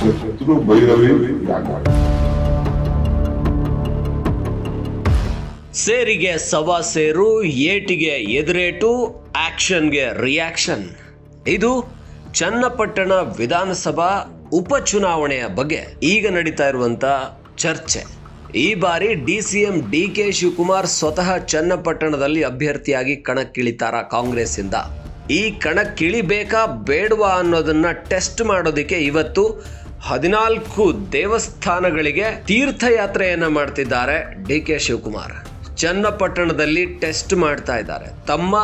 ಶತ್ರು ಭೈರವಿ ಸೇರಿಗೆ ಸವಾ ಸೇರು, ಏಟಿಗೆ ಎದುರೇಟು, ಆಕ್ಷನ್ಗೆ ರಿಯಾಕ್ಷನ್. ಇದು ಚನ್ನಪಟ್ಟಣ ವಿಧಾನಸಭಾ ಉಪಚುನಾವಣೆಯ ಬಗ್ಗೆ ಈಗ ನಡೀತಾ ಇರುವಂತ ಚರ್ಚೆ. ಈ ಬಾರಿ D C M D K Shivakumar ಸ್ವತಃ ಚನ್ನಪಟ್ಟಣದಲ್ಲಿ ಅಭ್ಯರ್ಥಿಯಾಗಿ ಕಣಕ್ಕಿಳಿತಾರ ಕಾಂಗ್ರೆಸ್ ಇಂದ ಈ ಕಣಕ್ಕಿಳಿಬೇಕಾ ಬೇಡವಾ ಅನ್ನೋದನ್ನ ಟೆಸ್ಟ್ ಮಾಡೋದಕ್ಕೆ ಇವತ್ತು ಹದಿನಾಲ್ಕು ದೇವಸ್ಥಾನಗಳಿಗೆ ತೀರ್ಥಯಾತ್ರೆಯನ್ನ ಮಾಡ್ತಿದ್ದಾರೆ ಡಿ ಕೆ ಶಿವಕುಮಾರ್. ಚನ್ನಪಟ್ಟಣದಲ್ಲಿ ಟೆಸ್ಟ್ ಮಾಡ್ತಾ ಇದ್ದಾರೆ. ತಮ್ಮ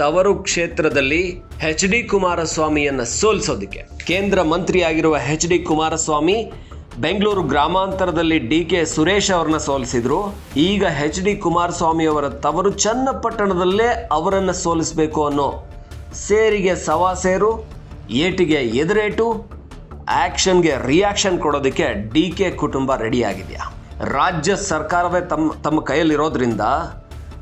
ತವರು ಕ್ಷೇತ್ರದಲ್ಲಿ ಹೆಚ್ ಡಿ ಕುಮಾರಸ್ವಾಮಿಯನ್ನು ಸೋಲಿಸೋದಕ್ಕೆ. ಕೇಂದ್ರ ಮಂತ್ರಿಯಾಗಿರುವ ಹೆಚ್ ಡಿ ಕುಮಾರಸ್ವಾಮಿ ಬೆಂಗಳೂರು ಗ್ರಾಮಾಂತರದಲ್ಲಿ ಡಿ ಕೆ ಸುರೇಶ್ ಅವರನ್ನ ಸೋಲಿಸಿದ್ರು. ಈಗ ಎಚ್ ಡಿ ಕುಮಾರಸ್ವಾಮಿ ಅವರ ತವರು ಚನ್ನಪಟ್ಟಣದಲ್ಲೇ ಅವರನ್ನು ಸೋಲಿಸಬೇಕು ಅನ್ನೋ ಸೇರಿಗೆ ಸವಾ ಸೇರು ಏಟಿಗೆ ಎದುರೇಟು ಆಕ್ಷನ್ಗೆ ರಿಯಾಕ್ಷನ್ ಕೊಡೋದಕ್ಕೆ ಡಿ ಕೆ ಕುಟುಂಬ ರೆಡಿಯಾಗಿದೆಯಾ? ರಾಜ್ಯ ಸರ್ಕಾರವೇ ತಮ್ಮ ತಮ್ಮ ಕೈಯಲ್ಲಿರೋದ್ರಿಂದ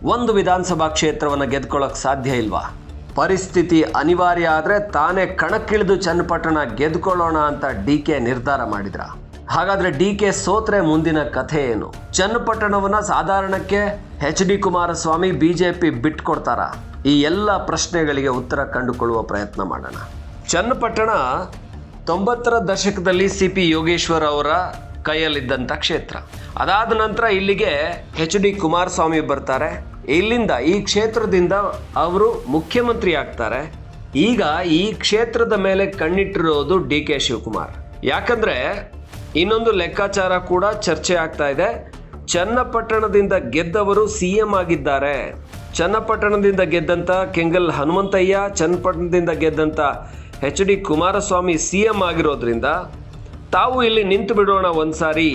ಒಂದು ವಿಧಾನಸಭಾ ಕ್ಷೇತ್ರವನ್ನು ಗೆದ್ಕೊಳ್ಳೋಕೆ ಸಾಧ್ಯ ಇಲ್ವಾ? ಪರಿಸ್ಥಿತಿ ಅನಿವಾರ್ಯ ಆದರೆ ತಾನೇ ಕಣಕ್ಕಿಳಿದು ಚನ್ನಪಟ್ಟಣ ಗೆದ್ಕೊಳ್ಳೋಣ ಅಂತ ಡಿ ಕೆ ನಿರ್ಧಾರ ಮಾಡಿದ್ರ? ಹಾಗಾದರೆ ಡಿ ಕೆ ಸೋತ್ರೆ ಮುಂದಿನ ಕಥೆ ಏನು? ಚನ್ನಪಟ್ಟಣವನ್ನು ಸಾಧಾರಣಕ್ಕೆ H D Kumaraswamy, B J P ಬಿಟ್ಕೊಡ್ತಾರಾ? ಈ ಎಲ್ಲ ಪ್ರಶ್ನೆಗಳಿಗೆ ಉತ್ತರ ಕಂಡುಕೊಳ್ಳುವ ಪ್ರಯತ್ನ ಮಾಡೋಣ. ಚನ್ನಪಟ್ಟಣ ತೊಂಬತ್ತರ ದಶಕದಲ್ಲಿ ಸಿ ಪಿ ಯೋಗೇಶ್ವರ್ ಅವರ ಕೈಯಲ್ಲಿದ್ದಂಥ ಕ್ಷೇತ್ರ. ಅದಾದ ನಂತರ ಇಲ್ಲಿಗೆ ಹೆಚ್ ಡಿ ಕುಮಾರಸ್ವಾಮಿ ಬರ್ತಾರೆ. ಇಲ್ಲಿಂದ ಈ ಕ್ಷೇತ್ರದಿಂದ ಅವರು ಮುಖ್ಯಮಂತ್ರಿ ಆಗ್ತಾರೆ. ಈಗ ಈ ಕ್ಷೇತ್ರದ ಮೇಲೆ ಕಣ್ಣಿಟ್ಟಿರೋದು ಡಿ ಕೆ ಶಿವಕುಮಾರ್. ಯಾಕಂದ್ರೆ ಇನ್ನೊಂದು ಲೆಕ್ಕಾಚಾರ ಕೂಡ ಚರ್ಚೆ ಆಗ್ತಾ ಇದೆ. ಚನ್ನಪಟ್ಟಣದಿಂದ ಗೆದ್ದವರು ಸಿ ಎಂ ಆಗಿದ್ದಾರೆ. ಚನ್ನಪಟ್ಟಣದಿಂದ ಗೆದ್ದಂತ ಕೆಂಗಲ್ ಹನುಮಂತಯ್ಯ, ಚನ್ನಪಟ್ಟಣದಿಂದ ಗೆದ್ದಂತ H D Kumaraswamy C M ಆಗಿರೋದ್ರಿಂದ ತಾವು ಇಲ್ಲಿ ನಿಂತು ಬಿಡೋಣ ಒಂದ್ಸಾರಿ.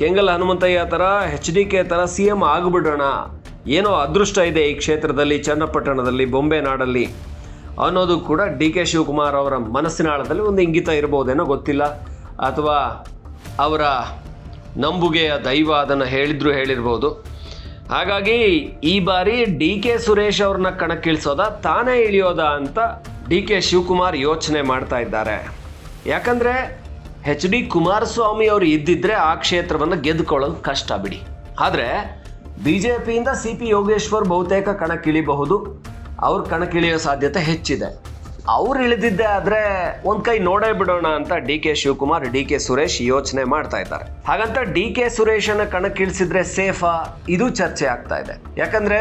ಕೆಂಗಲ್ ಹನುಮಂತಯ್ಯ ಥರ ಎಚ್ ಡಿ ಕೆ ಥರ ಸಿ ಎಂ ಆಗಿಬಿಡೋಣ. ಏನೋ ಅದೃಷ್ಟ ಇದೆ ಈ ಕ್ಷೇತ್ರದಲ್ಲಿ, ಚನ್ನಪಟ್ಟಣದಲ್ಲಿ, ಬೊಂಬೆ ನಾಡಲ್ಲಿ. ಅನ್ನೋದು ಕೂಡ ಡಿ ಕೆ ಶಿವಕುಮಾರ್ ಅವರ ಮನಸ್ಸಿನ ಆಳದಲ್ಲಿ ಒಂದು ಇಂಗಿತ ಇರ್ಬೋದೇನೋ ಗೊತ್ತಿಲ್ಲ. ಅಥವಾ ಅವರ ನಂಬುಗೆಯ ದೈವ ಅದನ್ನು ಹೇಳಿದ್ರು ಹೇಳಿರ್ಬೋದು. ಹಾಗಾಗಿ ಈ ಬಾರಿ ಡಿ ಕೆ ಸುರೇಶ್ ಅವ್ರನ್ನ ಕಣಕ್ಕಿಳಿಸೋದ ತಾನೇ ಇಳಿಯೋದ ಅಂತ ಡಿ ಕೆ ಶಿವಕುಮಾರ್ ಯೋಚನೆ ಮಾಡ್ತಾ ಇದ್ದಾರೆ. ಯಾಕಂದ್ರೆ ಎಚ್ ಡಿ ಕುಮಾರಸ್ವಾಮಿ ಅವರು ಇದ್ದಿದ್ರೆ ಆ ಕ್ಷೇತ್ರವನ್ನು ಗೆದ್ದುಕೊಳ್ಳೋದು ಕಷ್ಟ ಬಿಡಿ. ಆದರೆ ಬಿ ಜೆ ಪಿಯಿಂದ ಸಿ ಪಿ ಯೋಗೇಶ್ವರ್ ಬಹುತೇಕ ಕಣಕ್ಕಿಳಿಬಹುದು. ಅವ್ರ ಕಣಕ್ಕಿಳಿಯೋ ಸಾಧ್ಯತೆ ಹೆಚ್ಚಿದೆ. ಅವ್ರು ಇಳಿದಿದ್ದೆ ಆದ್ರೆ ಒಂದ್ ಕೈ ನೋಡೇ ಬಿಡೋಣ ಅಂತ D K Shivakumar, D K Suresh ಯೋಚನೆ ಮಾಡ್ತಾ ಇದ್ದಾರೆ. ಹಾಗಂತ ಡಿ ಕೆ ಸುರೇಶನ ಕಣಕ್ಕಿಳಿಸಿದ್ರೆ ಸೇಫಾ? ಇದು ಚರ್ಚೆ ಆಗ್ತಾ ಇದೆ. ಯಾಕಂದ್ರೆ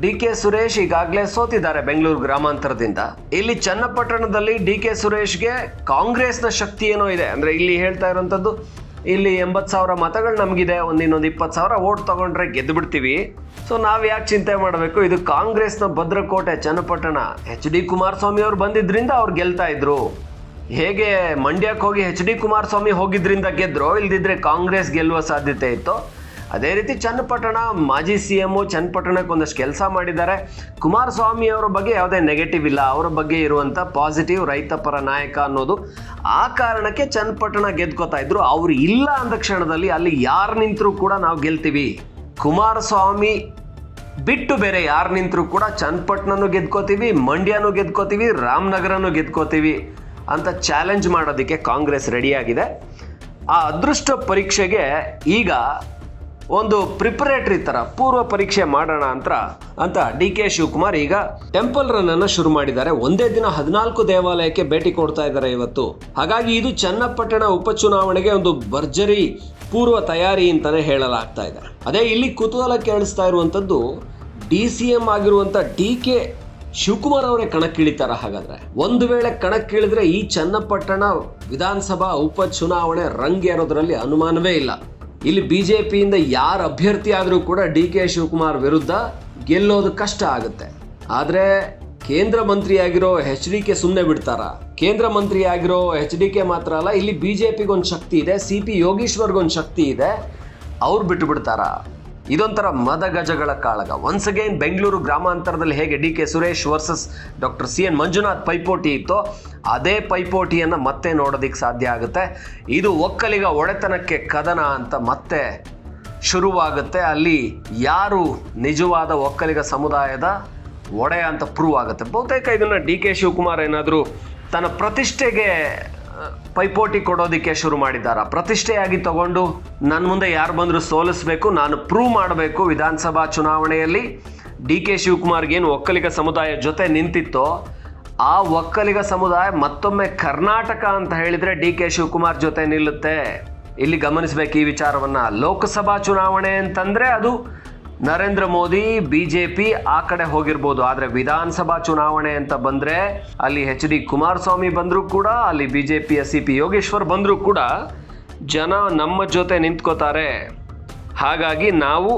ಡಿ ಕೆ ಸುರೇಶ್ ಈಗಾಗಲೇ ಸೋತಿದ್ದಾರೆ ಬೆಂಗಳೂರು ಗ್ರಾಮಾಂತರದಿಂದ. ಇಲ್ಲಿ ಚನ್ನಪಟ್ಟಣದಲ್ಲಿ ಡಿ ಕೆ ಸುರೇಶ್ಗೆ ಕಾಂಗ್ರೆಸ್ನ ಶಕ್ತಿ ಏನೋ ಇದೆ. ಅಂದ್ರೆ ಇಲ್ಲಿ ಹೇಳ್ತಾ ಇರುವಂತದ್ದು ಇಲ್ಲಿ ಎಂಬತ್ತು ಸಾವಿರ ಮತಗಳು ನಮಗಿದೆ, ಒಂದು ಇನ್ನೊಂದು ಇಪ್ಪತ್ತು ಸಾವಿರ ಓಟ್ ತಗೊಂಡ್ರೆ ಗೆದ್ದು ಬಿಡ್ತೀವಿ. ಸೊ ನಾವು ಯಾಕೆ ಚಿಂತೆ ಮಾಡಬೇಕು? ಇದು ಕಾಂಗ್ರೆಸ್ನ ಭದ್ರಕೋಟೆ ಚನ್ನಪಟ್ಟಣ. ಎಚ್ ಡಿ ಕುಮಾರಸ್ವಾಮಿ ಅವರು ಬಂದಿದ್ರಿಂದ ಅವ್ರು ಗೆಲ್ತಾ ಇದ್ರು. ಹೇಗೆ ಮಂಡ್ಯಕ್ಕೆ ಹೋಗಿ ಎಚ್ ಡಿ ಕುಮಾರಸ್ವಾಮಿ ಹೋಗಿದ್ರಿಂದ ಗೆದ್ದರು ಇಲ್ದಿದ್ರೆ ಕಾಂಗ್ರೆಸ್ ಗೆಲ್ಲುವ ಸಾಧ್ಯತೆ ಇತ್ತು. ಅದೇ ರೀತಿ ಚನ್ನಪಟ್ಟಣ, ಮಾಜಿ ಸಿ ಎಂ ಚನ್ನಪಟ್ಟಣಕ್ಕೆ ಒಂದಷ್ಟು ಕೆಲಸ ಮಾಡಿದ್ದಾರೆ. ಕುಮಾರಸ್ವಾಮಿ ಅವರ ಬಗ್ಗೆ ಯಾವುದೇ ನೆಗೆಟಿವ್ ಇಲ್ಲ. ಅವರ ಬಗ್ಗೆ ಇರುವಂಥ ಪಾಸಿಟಿವ್ ರೈತಪರ ನಾಯಕ ಅನ್ನೋದು ಆ ಕಾರಣಕ್ಕೆ ಚನ್ನಪಟ್ಟಣ ಗೆದ್ಕೋತಾ ಇದ್ರು. ಅವ್ರು ಇಲ್ಲ ಅಂದ ಕ್ಷಣದಲ್ಲಿ ಅಲ್ಲಿ ಯಾರು ನಿಂತರೂ ಕೂಡ ನಾವು ಗೆಲ್ತೀವಿ. ಕುಮಾರಸ್ವಾಮಿ ಬಿಟ್ಟು ಬೇರೆ ಯಾರು ನಿಂತರೂ ಕೂಡ ಚನ್ನಪಟ್ಟಣನೂ ಗೆದ್ಕೋತೀವಿ, ಮಂಡ್ಯನೂ ಗೆದ್ಕೋತೀವಿ, ರಾಮನಗರನೂ ಗೆದ್ಕೋತೀವಿ ಅಂತ ಚಾಲೆಂಜ್ ಮಾಡೋದಕ್ಕೆ ಕಾಂಗ್ರೆಸ್ ರೆಡಿಯಾಗಿದೆ ಆ ಅದೃಷ್ಟ ಪರೀಕ್ಷೆಗೆ ಈಗ ಒಂದು ಪ್ರಿಪರೇಟರಿ ಥರ ಪೂರ್ವ ಪರೀಕ್ಷೆ ಮಾಡೋಣ ಅಂತ ಅಂತ ಡಿ ಕೆ ಶಿವಕುಮಾರ್ ಈಗ ಟೆಂಪಲ್ ರನ್ ಅನ್ನು ಶುರು ಮಾಡಿದ್ದಾರೆ. ಒಂದೇ ದಿನ ಹದಿನಾಲ್ಕು ದೇವಾಲಯಕ್ಕೆ ಭೇಟಿ ಕೊಡ್ತಾ ಇದ್ದಾರೆ ಇವತ್ತು. ಹಾಗಾಗಿ ಇದು ಚನ್ನಪಟ್ಟಣ ಉಪಚುನಾವಣೆಗೆ ಒಂದು ಭರ್ಜರಿ ಪೂರ್ವ ತಯಾರಿ ಅಂತಾನೆ ಹೇಳಲಾಗ್ತಾ ಇದೆ. ಅದೇ ಇಲ್ಲಿ ಕುತೂಹಲ ಕೇಳಿಸ್ತಾ ಇರುವಂತದ್ದು ಡಿ ಸಿ ಎಂ ಆಗಿರುವಂತ ಡಿ ಕೆ ಶಿವಕುಮಾರ್ ಅವರೇ ಕಣಕ್ಕಿಳಿತಾರ ಹಾಗಾದ್ರೆ. ಒಂದು ವೇಳೆ ಕಣಕ್ಕಿಳಿದ್ರೆ ಈ ಚನ್ನಪಟ್ಟಣ ವಿಧಾನಸಭಾ ಉಪಚುನಾವಣೆ ರಂಗೇರೋದ್ರಲ್ಲಿ ಅನುಮಾನವೇ ಇಲ್ಲ. ಇಲ್ಲಿ ಬಿಜೆಪಿಯಿಂದ ಯಾರು ಅಭ್ಯರ್ಥಿ ಆದರೂ ಕೂಡ ಡಿ ಕೆ ಶಿವಕುಮಾರ್ ವಿರುದ್ಧ ಗೆಲ್ಲೋದು ಕಷ್ಟ ಆಗುತ್ತೆ. ಆದರೆ ಕೇಂದ್ರ ಮಂತ್ರಿಯಾಗಿರೋ ಎಚ್ ಡಿ ಕೆ ಸುಮ್ಮನೆ ಬಿಡ್ತಾರ? ಕೇಂದ್ರ ಮಂತ್ರಿ ಆಗಿರೋ ಎಚ್ ಡಿ ಕೆ ಮಾತ್ರ ಅಲ್ಲ, ಇಲ್ಲಿ ಬಿ ಜೆ ಪಿಗೊಂದು ಶಕ್ತಿ ಇದೆ, ಸಿ ಪಿ ಯೋಗೀಶ್ವರ್ಗೊಂದು ಶಕ್ತಿ ಇದೆ, ಅವ್ರು ಬಿಟ್ಟು ಬಿಡ್ತಾರ ಇದೊಂಥರ ಮದಗಜಗಳ ಕಾಳಗ. ಒನ್ಸ್ ಅಗೇನ್ ಬೆಂಗಳೂರು ಗ್ರಾಮಾಂತರದಲ್ಲಿ ಹೇಗೆ D K Suresh versus doctor C N Manjunath ಪೈಪೋಟಿ ಇತ್ತೋ, ಅದೇ ಪೈಪೋಟಿಯನ್ನು ಮತ್ತೆ ನೋಡೋದಕ್ಕೆ ಸಾಧ್ಯ ಆಗುತ್ತೆ. ಇದು ಒಕ್ಕಲಿಗ ಒಡೆತನಕ್ಕೆ ಕದನ ಅಂತ ಮತ್ತೆ ಶುರುವಾಗುತ್ತೆ. ಅಲ್ಲಿ ಯಾರು ನಿಜವಾದ ಒಕ್ಕಲಿಗ ಸಮುದಾಯದ ಒಡೆಯ ಅಂತ ಪ್ರೂವ್ ಆಗುತ್ತೆ. ಬಹುತೇಕ ಇದನ್ನು ಡಿ ಕೆ ಶಿವಕುಮಾರ್ ಏನಾದರೂ ತನ್ನ ಪ್ರತಿಷ್ಠೆಗೆ ಪೈಪೋಟಿ ಕೊಡೋದಕ್ಕೆ ಶುರು ಮಾಡಿದ್ದಾರೆ. ಪ್ರತಿಷ್ಠೆಯಾಗಿ ತಗೊಂಡು ನನ್ನ ಮುಂದೆ ಯಾರು ಬಂದರೂ ಸೋಲಿಸಬೇಕು, ನಾನು ಪ್ರೂವ್ ಮಾಡಬೇಕು ವಿಧಾನಸಭಾ ಚುನಾವಣೆಯಲ್ಲಿ. ಡಿ ಕೆ ಶಿವಕುಮಾರ್ಗೆ ಏನು ಒಕ್ಕಲಿಗ ಸಮುದಾಯ ಜೊತೆ ನಿಂತಿತ್ತೋ, ಆ ಒಕ್ಕಲಿಗ ಸಮುದಾಯ ಮತ್ತೊಮ್ಮೆ ಕರ್ನಾಟಕ ಅಂತ ಹೇಳಿದರೆ ಡಿ ಕೆ ಶಿವಕುಮಾರ್ ಜೊತೆ ನಿಲ್ಲುತ್ತೆ. ಇಲ್ಲಿ ಗಮನಿಸಬೇಕು ಈ ವಿಚಾರವನ್ನು. ಲೋಕಸಭಾ ಚುನಾವಣೆ ಅಂತಂದರೆ ಅದು ನರೇಂದ್ರ ಮೋದಿ ಬಿಜೆಪಿ ಆ ಕಡೆ ಹೋಗಿರ್ಬೋದು. ಆದ್ರೆ ವಿಧಾನಸಭಾ ಚುನಾವಣೆ ಅಂತ ಬಂದ್ರೆ ಅಲ್ಲಿ ಎಚ್ ಡಿ ಕುಮಾರಸ್ವಾಮಿ ಬಂದರೂ ಕೂಡ, ಅಲ್ಲಿ ಬಿಜೆಪಿಯ ಸಿ ಪಿ ಯೋಗೇಶ್ವರ್ ಬಂದರೂ ಕೂಡ ಜನ ನಮ್ಮ ಜೊತೆ ನಿಂತ್ಕೋತಾರೆ. ಹಾಗಾಗಿ ನಾವು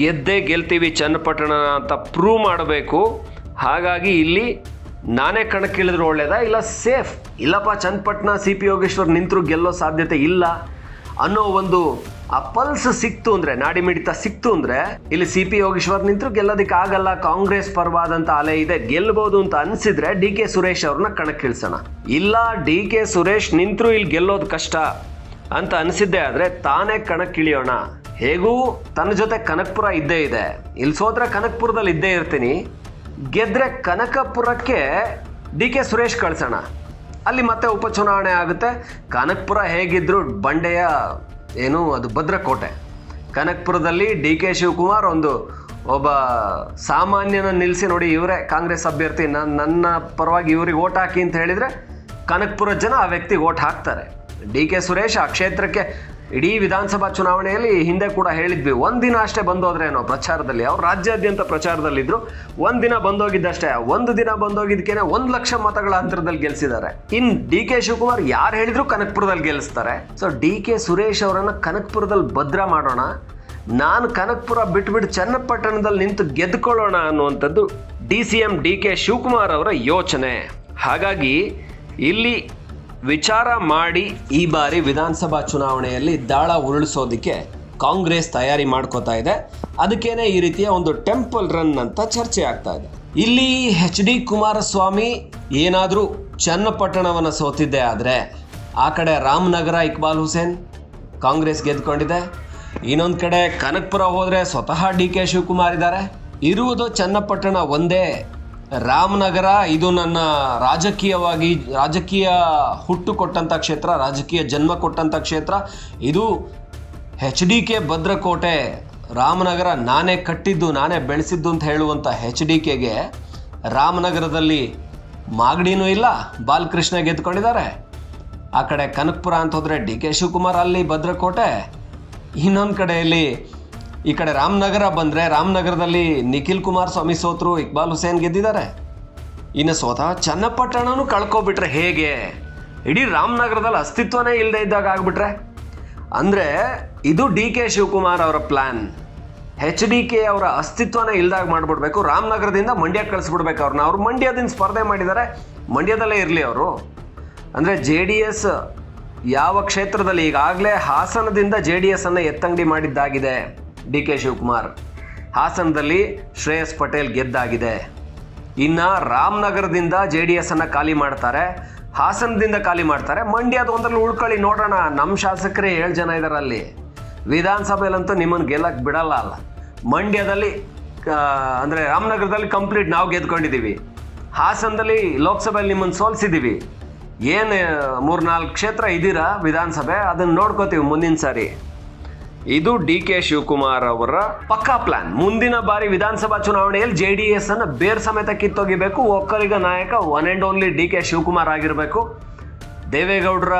ಗೆದ್ದೇ ಗೆಲ್ತೀವಿ ಚನ್ನಪಟ್ಟಣ ಅಂತ ಪ್ರೂವ್ ಮಾಡಬೇಕು. ಹಾಗಾಗಿ ಇಲ್ಲಿ ನಾನೇ ಕಣಕ್ಕಿಳಿದ್ರು ಒಳ್ಳೇದಾ? ಇಲ್ಲ ಸೇಫ್ ಇಲ್ಲಪ್ಪ, ಚನ್ನಪಟ್ಟಣ ಸಿ ಪಿ ಯೋಗೇಶ್ವರ್ ನಿಂತರೂ ಗೆಲ್ಲೋ ಸಾಧ್ಯತೆ ಇಲ್ಲ ಅನ್ನೋ ಒಂದು ಆ ಪಲ್ಸ್ ಸಿಕ್ತು ಅಂದ್ರೆ, ನಾಡಿ ಮಿಡಿತ ಸಿಕ್ತು ಅಂದ್ರೆ, ಇಲ್ಲಿ ಸಿ ಪಿ ಯೋಗೇಶ್ವರ್ ನಿಂತರು ಗೆಲ್ಲೋದಕ್ಕೆ ಆಗಲ್ಲ ಕಾಂಗ್ರೆಸ್ ಪರವಾದಂತ ಅಲೆ ಇದೆ ಗೆಲ್ಲಬಹುದು ಅಂತ ಅನ್ಸಿದ್ರೆ ಡಿ ಕೆ ಸುರೇಶ್ ಅವ್ರನ್ನ ಕಣಕ್ಕಿಳಿಸೋಣ. ಇಲ್ಲ, ಡಿ ಕೆ ಸುರೇಶ್ ನಿಂತರು ಇಲ್ಲಿ ಗೆಲ್ಲೋದು ಕಷ್ಟ ಅಂತ ಅನಿಸಿದ್ದೆ ಆದ್ರೆ ತಾನೇ ಕಣಕ್ಕಿಳಿಯೋಣ. ಹೇಗೂ, ತನ್ನ ಜೊತೆ ಕನಕಪುರ ಇದ್ದೇ ಇದೆ. ಇಲ್ಲಿ ಸೋದ್ರೆ ಕನಕಪುರದಲ್ಲಿ ಇದ್ದೇ ಇರ್ತೀನಿ. ಗೆದ್ರೆ ಕನಕಪುರಕ್ಕೆ ಡಿ ಕೆ ಸುರೇಶ್ ಕಳ್ಸೋಣ. ಅಲ್ಲಿ ಮತ್ತೆ ಉಪಚುನಾವಣೆ ಆಗುತ್ತೆ. ಕನಕಪುರ ಹೇಗಿದ್ರು ಬಂಡೆಯ ಏನು, ಅದು ಭದ್ರಕೋಟೆ. ಕನಕಪುರದಲ್ಲಿ ಡಿ ಕೆ ಶಿವಕುಮಾರ್ ಒಂದು ಒಬ್ಬ ಸಾಮಾನ್ಯನ ನಿಲ್ಲಿಸಿ ನೋಡಿ ಇವರೇ ಕಾಂಗ್ರೆಸ್ ಅಭ್ಯರ್ಥಿ. ನನ್ನ ನನ್ನ ಪರವಾಗಿ ಇವ್ರಿಗೆ ಓಟ್ ಹಾಕಿ ಅಂತ ಹೇಳಿದರೆ ಕನಕಪುರ ಜನ ಆ ವ್ಯಕ್ತಿಗೆ ಓಟ್ ಹಾಕ್ತಾರೆ. ಡಿ ಕೆ ಸುರೇಶ್ ಆ ಕ್ಷೇತ್ರಕ್ಕೆ ಇಡೀ ವಿಧಾನಸಭಾ ಚುನಾವಣೆಯಲ್ಲಿ ಹಿಂದೆ ಕೂಡ ಹೇಳಿದ್ವಿ ಒಂದಿನ ಅಷ್ಟೇ ಬಂದೋದ್ರೇನೋ ಪ್ರಚಾರದಲ್ಲಿ. ಅವ್ರು ರಾಜ್ಯಾದ್ಯಂತ ಪ್ರಚಾರದಲ್ಲಿದ್ರು ಒಂದಿನ ಬಂದೋಗಿದ್ದಷ್ಟೇ. ಒಂದು ದಿನ ಬಂದೋಗಿದ್ದಕ್ಕೇನೆ ಒಂದು ಲಕ್ಷ ಮತಗಳ ಅಂತರದಲ್ಲಿ ಗೆಲ್ಸಿದ್ದಾರೆ. ಇನ್ ಡಿ ಕೆ ಶಿವಕುಮಾರ್ ಯಾರು ಹೇಳಿದ್ರು ಕನಕಪುರದಲ್ಲಿ ಗೆಲ್ಲಿಸ್ತಾರೆ ಸೊ ಡಿ ಕೆ ಸುರೇಶ್ ಅವರನ್ನ ಕನಕಪುರದಲ್ಲಿ ಭದ್ರ ಮಾಡೋಣ, ನಾನು ಕನಕಪುರ ಬಿಟ್ಬಿಟ್ಟು ಚನ್ನಪಟ್ಟಣದಲ್ಲಿ ನಿಂತು ಗೆದ್ಕೊಳ್ಳೋಣ ಅನ್ನುವಂಥದ್ದು D C M D K Shivakumar ಅವರ ಯೋಚನೆ. ಹಾಗಾಗಿ, ಇಲ್ಲಿ ವಿಚಾರ ಮಾಡಿ ಈ ಬಾರಿ ವಿಧಾನಸಭಾ ಚುನಾವಣೆಯಲ್ಲಿ ದಾಳ ಉರುಳಿಸೋದಕ್ಕೆ ಕಾಂಗ್ರೆಸ್ ತಯಾರಿ ಮಾಡ್ಕೋತಾ ಇದೆ. ಅದಕ್ಕೇನೆ ಈ ರೀತಿಯ ಒಂದು ಟೆಂಪಲ್ ರನ್ ಅಂತ ಚರ್ಚೆ ಆಗ್ತಾ ಇದೆ. ಇಲ್ಲಿ ಎಚ್ ಡಿ ಕುಮಾರಸ್ವಾಮಿ ಏನಾದರೂ ಚನ್ನಪಟ್ಟಣವನ್ನು ಸೋತಿದ್ದೆ ಆದರೆ ಆ ಕಡೆ ರಾಮನಗರ ಇಕ್ಬಾಲ್ ಹುಸೇನ್ ಕಾಂಗ್ರೆಸ್ ಗೆದ್ಕೊಂಡಿದೆ. ಇನ್ನೊಂದು ಕಡೆ ಕನಕಪುರ ಹೋದರೆ ಸ್ವತಃ ಡಿ ಕೆ ಶಿವಕುಮಾರ್ ಇದ್ದಾರೆ. ಇರುವುದು ಚನ್ನಪಟ್ಟಣ ಒಂದೇ ರಾಮನಗರ, ಇದು ನನ್ನ ರಾಜಕೀಯವಾಗಿ, ರಾಜಕೀಯ ಹುಟ್ಟು ಕೊಟ್ಟಂಥ ಕ್ಷೇತ್ರ, ರಾಜಕೀಯ ಜನ್ಮ ಕೊಟ್ಟಂಥ ಕ್ಷೇತ್ರ. ಇದು ಹೆಚ್ ಡಿ ಕೆ ಭದ್ರಕೋಟೆ, ರಾಮನಗರ ನಾನೇ ಕಟ್ಟಿದ್ದು, ನಾನೇ ಬೆಳೆಸಿದ್ದು ಅಂತ ಹೇಳುವಂಥ ಹೆಚ್ ಡಿ ಕೆಗೆ ರಾಮನಗರದಲ್ಲಿ ಮಾಗಡಿನೂ ಇಲ್ಲ, ಬಾಲಕೃಷ್ಣ ಗೆದ್ಕೊಂಡಿದ್ದಾರೆ. ಆ ಕಡೆ ಕನಕಪುರ ಅಂತ ಹೋದರೆ ಡಿ ಕೆ ಶಿವಕುಮಾರ್, ಅಲ್ಲಿ ಭದ್ರಕೋಟೆ. ಇನ್ನೊಂದು ಕಡೆಯಲ್ಲಿ ಈ ಕಡೆ ರಾಮನಗರ ಬಂದರೆ ರಾಮನಗರದಲ್ಲಿ ನಿಖಿಲ್ ಕುಮಾರ್ ಸ್ವಾಮಿ ಸೋತರು ಇಕ್ಬಾಲ್ ಹುಸೇನ್ ಗೆದ್ದಿದ್ದಾರೆ. ಇನ್ನು ಸ್ವತಃ ಚನ್ನಪಟ್ಟಣನೂ ಕಳ್ಕೊಬಿಟ್ರೆ ಹೇಗೆ? ಇಡೀ ರಾಮನಗರದಲ್ಲಿ ಅಸ್ತಿತ್ವನೇ ಇಲ್ಲದೆ ಇದ್ದಾಗ ಆಗ್ಬಿಟ್ರೆ? ಅಂದರೆ ಇದು ಡಿ ಕೆ ಶಿವಕುಮಾರ್ ಅವರ ಪ್ಲ್ಯಾನ್ ಹೆಚ್ ಡಿ ಕೆ ಅವರ ಅಸ್ತಿತ್ವನೇ ಇಲ್ದಾಗ ಮಾಡಿಬಿಡ್ಬೇಕು. ರಾಮನಗರದಿಂದ ಮಂಡ್ಯಕ್ಕೆ ಕಳಿಸ್ಬಿಡ್ಬೇಕು ಅವ್ರನ್ನ. ಅವ್ರು ಮಂಡ್ಯದಿಂದ ಸ್ಪರ್ಧೆ ಮಾಡಿದ್ದಾರೆ. ಮಂಡ್ಯದಲ್ಲೇ ಇರಲಿ ಅವರು. ಅಂದರೆ ಜೆ ಡಿ ಎಸ್ ಯಾವ ಕ್ಷೇತ್ರದಲ್ಲಿ ಈಗಾಗಲೇ ಹಾಸನದಿಂದ ಜೆ ಡಿ ಎಸ್ ಅನ್ನು ಎತ್ತಂಗಡಿ ಮಾಡಿದ್ದಾಗಿದೆ. D K Shivakumar. ಹಾಸನದಲ್ಲಿ ಶ್ರೇಯಸ್ ಪಟೇಲ್ ಗೆದ್ದಾಗಿದೆ. ಇನ್ನು ರಾಮನಗರದಿಂದ ಜೆ ಡಿ ಎಸ್ ಅನ್ನು ಖಾಲಿ ಮಾಡ್ತಾರೆ. ಹಾಸನದಿಂದ ಖಾಲಿ ಮಾಡ್ತಾರೆ. ಮಂಡ್ಯದ ಒಂದರಲ್ಲಿ ಉಳ್ಕೊಳ್ಳಿ, ನೋಡೋಣ. ನಮ್ಮ ಶಾಸಕರೇ ಏಳು ಜನ ಇದ್ದಾರೆ ಅಲ್ಲಿ ವಿಧಾನಸಭೆಯಲ್ಲಂತೂ ನಿಮ್ಮನ್ನು ಗೆಲ್ಲಕ್ಕೆ ಬಿಡಲ್ಲ ಅಲ್ಲ. ಮಂಡ್ಯದಲ್ಲಿ ಅಂದರೆ ರಾಮನಗರದಲ್ಲಿ ಕಂಪ್ಲೀಟ್ ನಾವು ಗೆದ್ಕೊಂಡಿದ್ದೀವಿ ಹಾಸನದಲ್ಲಿ ಲೋಕಸಭೆಯಲ್ಲಿ ನಿಮ್ಮನ್ನು ಸೋಲಿಸಿದ್ದೀವಿ ಏನು, ಮೂರ್ನಾಲ್ಕು ಕ್ಷೇತ್ರ ಇದ್ದೀರಾ ವಿಧಾನಸಭೆ? ಅದನ್ನು ನೋಡ್ಕೋತೀವಿ ಮುಂದಿನ ಸಾರಿ. ಇದು ಡಿ ಕೆ ಶಿವಕುಮಾರ್ ಅವರ ಪಕ್ಕಾ ಪ್ಲಾನ್. ಮುಂದಿನ ಬಾರಿ ವಿಧಾನಸಭಾ ಚುನಾವಣೆಯಲ್ಲಿ ಜೆ ಡಿ ಎಸ್ ಅನ್ನು ಬೇರ್ ಸಮೇತ ಕಿತ್ತೊಗಿಬೇಕು. ಒಕ್ಕಲಿಗ ನಾಯಕ one and only D K Shivakumar ಆಗಿರಬೇಕು. ದೇವೇಗೌಡರ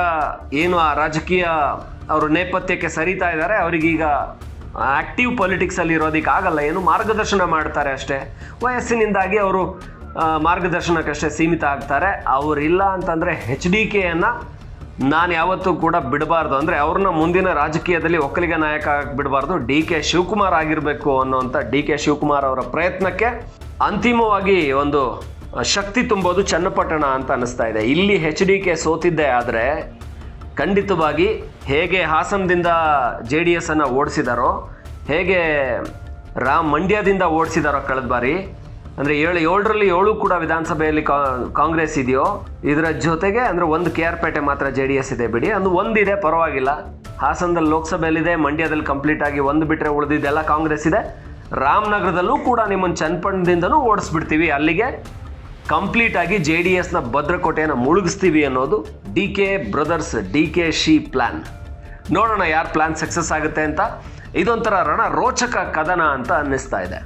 ಏನು ಆ ರಾಜಕೀಯ ಅವರು ನೇಪಥ್ಯಕ್ಕೆ ಸರಿತಾ ಇದ್ದಾರೆ. ಅವರಿಗೀಗ ಆಕ್ಟಿವ್ ಪೊಲಿಟಿಕ್ಸಲ್ಲಿ ಇರೋದಕ್ಕೆ ಆಗಲ್ಲ. ಏನು ಮಾರ್ಗದರ್ಶನ ಮಾಡ್ತಾರೆ ಅಷ್ಟೇ. ವಯಸ್ಸಿನಿಂದಾಗಿ ಅವರು ಮಾರ್ಗದರ್ಶನಕ್ಕಷ್ಟೇ ಸೀಮಿತ ಆಗ್ತಾರೆ. ಅವರಿಲ್ಲ ಅಂತಂದರೆ ಹೆಚ್ ಡಿ ಕೆಯನ್ನು ನಾನು ಯಾವತ್ತೂ ಕೂಡ ಬಿಡಬಾರ್ದು. ಅಂದರೆ ಅವ್ರನ್ನ ಮುಂದಿನ ರಾಜಕೀಯದಲ್ಲಿ ಒಕ್ಕಲಿಗ ನಾಯಕ ಬಿಡಬಾರ್ದು ಡಿ ಕೆ ಶಿವಕುಮಾರ್ ಆಗಿರಬೇಕು ಅನ್ನೋಂಥ ಡಿ ಕೆ ಶಿವಕುಮಾರ್ ಅವರ ಪ್ರಯತ್ನಕ್ಕೆ ಅಂತಿಮವಾಗಿ ಒಂದು ಶಕ್ತಿ ತುಂಬೋದು ಚನ್ನಪಟ್ಟಣ ಅಂತ ಅನಿಸ್ತಾ ಇದೆ. ಇಲ್ಲಿ ಹೆಚ್ ಡಿ ಕೆ ಸೋತಿದ್ದೆ ಆದರೆ ಖಂಡಿತವಾಗಿ ಹೇಗೆ ಹಾಸನದಿಂದ ಜೆ ಡಿ ಎಸ್ ಅನ್ನು ಓಡಿಸಿದಾರೋ, ಹೇಗೆ ರಾಮ್ ಮಂಡ್ಯದಿಂದ ಓಡಿಸಿದಾರೋ ಕಳೆದ ಬಾರಿ ಅಂದರೆ ಏಳು, ಏಳರಲ್ಲಿ ಏಳು ಕೂಡ ವಿಧಾನಸಭೆಯಲ್ಲಿ ಕಾಂಗ್ರೆಸ್ ಇದೆಯೋ, ಇದರ ಜೊತೆಗೆ ಅಂದರೆ ಒಂದು ಕೆ ಆರ್ ಪೇಟೆ ಮಾತ್ರ ಜೆ ಡಿ ಎಸ್ ಇದೆ ಬಿಡಿ. ಅದು ಒಂದಿದೆ, ಪರವಾಗಿಲ್ಲ. ಹಾಸನದಲ್ಲಿ ಲೋಕಸಭೆಯಲ್ಲಿದೆ, ಮಂಡ್ಯದಲ್ಲಿ ಕಂಪ್ಲೀಟ್ ಆಗಿ ಒಂದು ಬಿಟ್ಟರೆ ಉಳಿದಿದ್ದೆಲ್ಲ ಕಾಂಗ್ರೆಸ್ ಇದೆ. ರಾಮನಗರದಲ್ಲೂ ಕೂಡ ನಿಮ್ಮನ್ನು ಚನ್ನಪಟ್ಟಣದಿಂದನೂ ಓಡಿಸ್ಬಿಡ್ತೀವಿ. ಅಲ್ಲಿಗೆ ಕಂಪ್ಲೀಟ್ ಆಗಿ ಜೆ ಡಿ ಎಸ್ನ ಭದ್ರಕೋಟೆಯನ್ನು ಮುಳುಗಿಸ್ತೀವಿ ಅನ್ನೋದು D K brothers D K she plan ನೋಡೋಣ ಯಾರು ಪ್ಲಾನ್ ಸಕ್ಸಸ್ ಆಗುತ್ತೆ ಅಂತ. ಇದೊಂಥರ ರಣ ರೋಚಕ ಕದನ ಅಂತ ಅನ್ನಿಸ್ತಾ ಇದೆ.